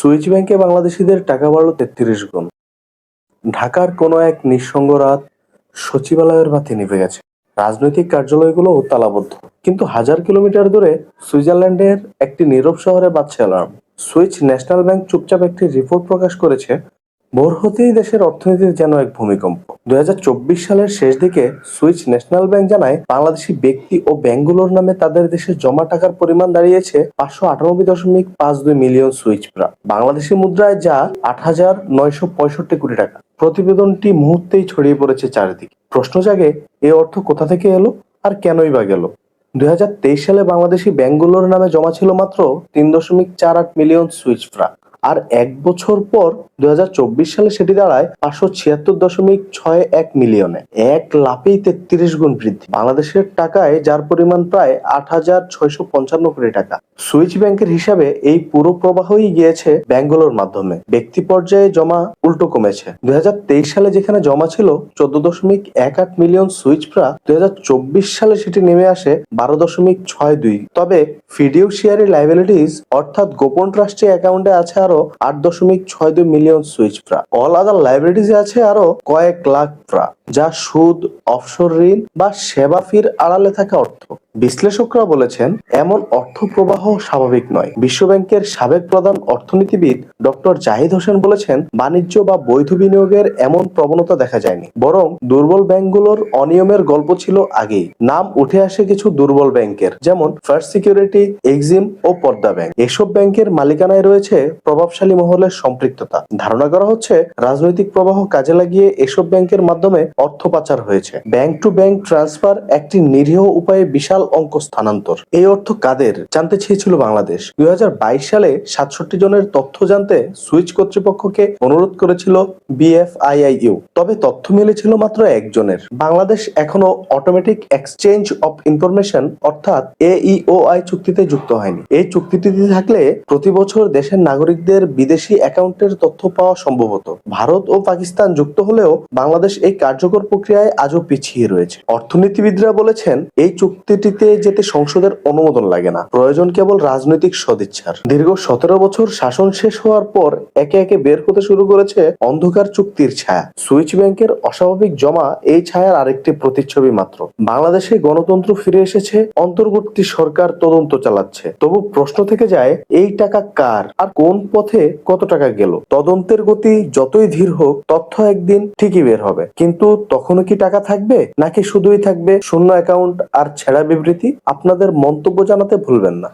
Switch ব্যাংকে বাংলাদেশিদের টাকা বাড়ল তেত্রিশ গুণ। ঢাকার কোনো এক নিঃসঙ্গ রাত সচিবালয়ের বাতি নিভে গেছে। রাজনৈতিক কার্যালয়গুলো তালাবদ্ধ। কিন্তু হাজার কিলোমিটার দূরে সুইজারল্যান্ডের একটি নীরব শহরে বাজছে অ্যালার্ম। সুইচ ন্যাশনাল ব্যাংক চুপচাপ একটি রিপোর্ট প্রকাশ করেছে, ভোর হতেই দেশের অর্থনীতির যেন এক ভূমিকম্প। দুই হাজার চব্বিশ সালের শেষ দিকে সুইচ ন্যাশনাল ব্যাংক জানায়, বাংলাদেশি ব্যক্তি ও ব্যাংকগুলোর নামে তাদের দেশে জমা টাকার পরিমাণ দাঁড়িয়েছে পাঁচশো আটানব্বই দশমিক পাঁচ দুই মিলিয়ন সুইচ প্রা বাংলাদেশি মুদ্রায় যা আট হাজার নয়শো পঁয়ষট্টি কোটি টাকা। প্রতিবেদনটি মুহূর্তেই ছড়িয়ে পড়েছে চারিদিকে। প্রশ্ন জাগে, এ অর্থ কোথা থেকে এলো আর কেনই বা গেল? দুই হাজার তেইশ সালে বাংলাদেশি ব্যাংকগুলোর নামে জমা ছিল মাত্র তিন দশমিক চার আট মিলিয়ন সুইচ ফ্রা। আর এক বছর পর দুই হাজার চব্বিশ সালে সেটি দাঁড়ায় পাঁচশো ছিয়াত্তর দশমিক ছয় এক মিলিয়নে। এক লাফেই তেত্রিশ গুণ বৃদ্ধি। বাংলাদেশের টাকায় যার পরিমাণ প্রায় আট হাজার ছয়শো পঞ্চান্ন কোটি টাকা। সুইচ ব্যাংকের হিসাবে এই পুরো প্রবাহই গিয়েছে ব্যাংকগুলোর মাধ্যমে। ব্যক্তি পর্যায়ে জমা উল্টো কমেছে। দুই হাজার তেইশ সালে যেখানে জমা ছিল চোদ্দ দশমিক এক আট মিলিয়ন সুইচ প্রা, দুই হাজার চব্বিশ সালে সেটি নেমে আসে বারো দশমিক ছয় দুই। তবে ফিডিউশিয়ারি লাইবিলিটিস অর্থাৎ গোপন ট্রাস্টি অ্যাকাউন্টে আছে আরও আট দশমিক ছয় দুই million switch from all other লাইব্রেরিজে আছে আরও কয়েক লাখ ফ্রা যা সুদ অফশোর ঋণ বা সেবা ফির আড়ালে থাকা অর্থ। বিশ্লেষকরা বলেছেন, এমন অর্থ প্রবাহ স্বাভাবিক নয়। বিশ্বব্যাংকের সাবেক প্রধান অর্থনীতিবিদ ডক্টর জাহিদ হোসেন বলেছেন, বাণিজ্য বা বৈধ বিনিয়োগের এমন প্রবণতা দেখা যায়নি। বরং দুর্বল ব্যাংকগুলোর অনিয়মের গল্প ছিল আগেই। নাম উঠে আসে কিছু দুর্বল ব্যাংকের, যেমন ফার্স্ট সিকিউরিটি, এক্সিম ও পদ্মা ব্যাংক। এসব ব্যাংকের মালিকানায় রয়েছে প্রভাবশালী মহলের সম্পৃক্ততা। ধারণা করা হচ্ছে, রাজনৈতিক প্রবাহ কাজে লাগিয়ে এসব ব্যাংকের মাধ্যমে অর্থ পাচার হয়েছে। ব্যাংক টু ব্যাংক ট্রান্সফার একটি নিরীহ উপায়ে বিশাল অঙ্ক স্থানান্তর। এই অর্থ কাদের? জানতে চেয়েছিল বাংলাদেশ। দুই সালে সাতষট্টি জনের তথ্য জানতে সুইচ কর্তৃপক্ষকে অনুরোধ করেছিল বিএফআইআইইউ। তবে তথ্য মিলেছিল মাত্র একজনের। বাংলাদেশ এখনও অটোমেটিক এক্সচেঞ্জ অফ ইনফরমেশন, অর্থাৎ এইওআই চুক্তিতে যুক্ত হয়নি। এই চুক্তিটিতে থাকলে প্রতি বছর দেশের নাগরিকদের বিদেশি অ্যাকাউন্টের তথ্য পাওয়া সম্ভব হতো। ভারত ও পাকিস্তান যুক্ত হলেও বাংলাদেশ এই কার্যকর প্রক্রিয়ায় আজও পিছিয়ে রয়েছে। অর্থনীতিবিদরা বলেছেন, এই চুক্তিটিতে যেতে সংসদের অনুমোদন লাগে না। প্রয়োজন কেবল রাজনৈতিক সদিচ্ছার। দীর্ঘ সতেরো বছর শাসন শেষ হওয়ার পর একে একে বের হতে শুরু করেছে অন্ধকার চুক্তির ছায়া। সুইচ ব্যাংকের অস্বাভাবিক জমা এই ছায়ার আরেকটি প্রতিচ্ছবি মাত্র। বাংলাদেশে গণতন্ত্র ফিরে এসেছে, অন্তর্বর্তী সরকার তদন্ত চালাচ্ছে। তবু প্রশ্ন থেকে যায়, এই টাকা কার? আর কোন পথে কত টাকা গেল? তদন্তের গতি যতই ধীর হোক, তথ্য একদিন ঠিকই বের হবে। কিন্তু তখনও কি টাকা থাকবে? নাকি শুধুই থাকবে শূন্য অ্যাকাউন্ট আর ছেঁড়া বিবৃতি আপনাদের মন্তব্য জানাতে ভুলবেন না।